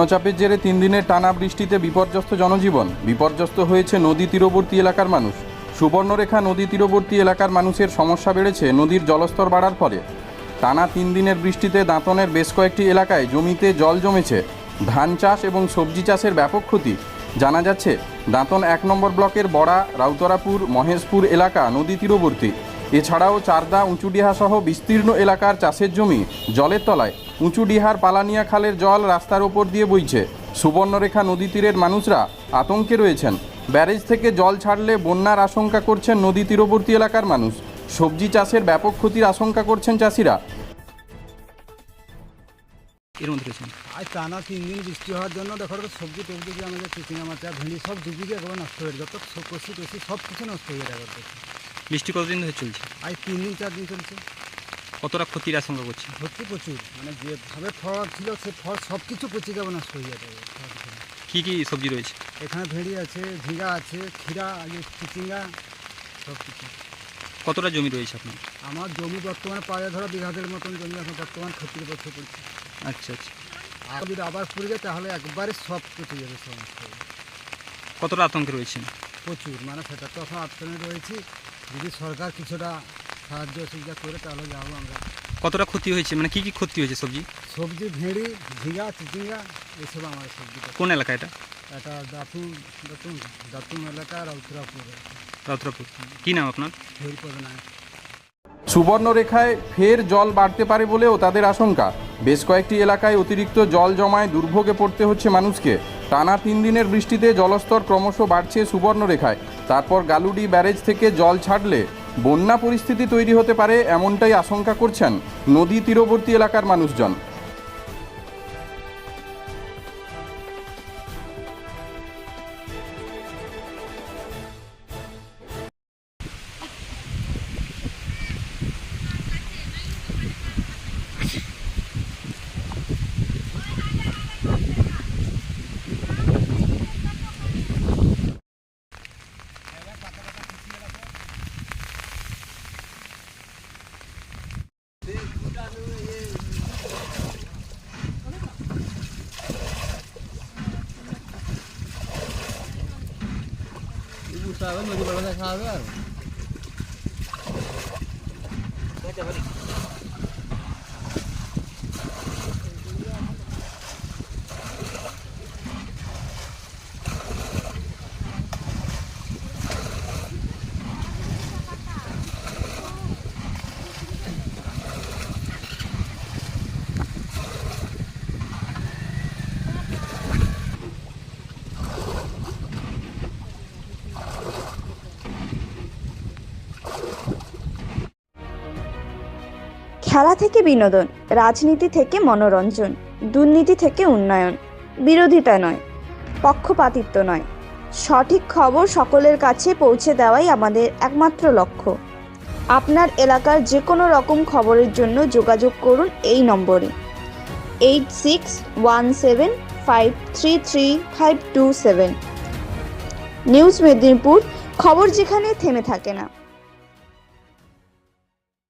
নিম্নচাপের জেরে তিন দিনের টানা বৃষ্টিতে বিপর্যস্ত জনজীবন। বিপর্যস্ত হয়েছে নদী তীরবর্তী এলাকার মানুষ। সুবর্ণরেখা নদী তীরবর্তী এলাকার মানুষের সমস্যা বেড়েছে নদীর জলস্তর বাড়ার ফলে। টানা তিন দিনের বৃষ্টিতে দাঁতনের বেশ কয়েকটি এলাকায় জমিতে জল জমেছে। ধান চাষ এবং সবজি চাষের ব্যাপক ক্ষতি। জানা যাচ্ছে, দাঁতন এক নম্বর ব্লকের বড়া, রাউতরাপুর, মহেশপুর এলাকা নদী তীরবর্তী। এছাড়াও চারদা উঁচুডিহা সহ বিস্তীর্ণ এলাকার চাষের জমি জলের তলায়। উঁচুডিহার পালানিয়া খালের জল রাস্তার ওপর দিয়ে বইছে। সুবর্ণরেখা নদী তীরের মানুষরা আতঙ্কে রয়েছেন। ব্যারেজ থেকে জল ছাড়লে বন্যার আশঙ্কা করছেন নদী তীরবর্তী এলাকার মানুষ। সবজি চাষের ব্যাপক ক্ষতির আশঙ্কা করছেন চাষিরা। এর মধ্যে রয়েছেন? আজ টানা তিন দিন বৃষ্টি হওয়ার জন্য দেখো সবজি টবজি আমাদের চিচিঙা মাচা ভেন্ডি সব ডুবি গিয়ে একেবারে নষ্ট হয়ে যত কষি টসি সব কিছু নষ্ট হয়ে যাবে। বৃষ্টি কতদিন ধরে চলছে? আজ তিন দিন চার দিন চলছে। কতটা ক্ষতির আশঙ্কা করছে? সত্যি প্রচুর। মানে যেভাবে ফল ছিল সে ফল সব কিছু পচে যাবে নষ্ট হয়ে যাবে। কী কী সবজি রয়েছে? এখানে ভেড়ি আছে ঝিঙ্গা আছে ক্ষীরা এই চিচিঙ্গা সব কিছু কতটা জমি রয়েছে আপনার? আমার জমি বর্তমানে পায়ে ধরো বিঘাদের মতন জমি এখন বর্তমান ক্ষতির পথে পড়ছে। আচ্ছা আচ্ছা। আর যদি আবার পড়ে যায় তাহলে একবারে সব পচে যাবে সমস্ত। কতটা আতঙ্কে রয়েছেন? প্রচুর মানে সেটা তো এখন আতঙ্কে রয়েছি। যদি সরকার কিছুটা সাহায্য সুবিধা করে তাহলে যাব আমরা কতটা ক্ষতি হয়েছে? মানে কি কি ক্ষতি হয়েছে সবজি? সবজি ভেড়ি ঝিঙা চিচিঙ্গা এইসব আমার সবজি কোন এলাকা এটা? এটা দাতুন দাতুন দাতুন এলাকা রাউতরাপুর। রাউতরাপুর। কি নাম আপনার? হরিপদ নায়ক। সুবর্ণরেখায় ফের জল বাড়তে পারে বলেও তাদের আশঙ্কা। বেশ কয়েকটি এলাকায় অতিরিক্ত জল জমায় দুর্ভোগে পড়তে হচ্ছে মানুষকে। টানা তিন দিনের বৃষ্টিতে জলস্তর ক্রমশ বাড়ছে সুবর্ণরেখায়। তারপর গালুডি ব্যারেজ থেকে জল ছাড়লে বন্যা পরিস্থিতি তৈরি হতে পারে এমনটাই আশঙ্কা করছেন নদী তীরবর্তী এলাকার মানুষজন। கொடுத்தாலும் இது வளர்ந்த சாதாரணம் খেলা থেকে বিনোদন, রাজনীতি থেকে মনোরঞ্জন, দুর্নীতি থেকে উন্নয়ন। বিরোধিতা নয়, পক্ষপাতিত্ব নয়। সঠিক খবর সকলের কাছে পৌঁছে দেওয়াই আমাদের একমাত্র লক্ষ্য। আপনার এলাকার যে কোনো রকম খবরের জন্য যোগাযোগ করুন এই নম্বরে। Eight six one seven five three three five two seven. News Medinipur, খবর যেখানে থেমে থাকে না।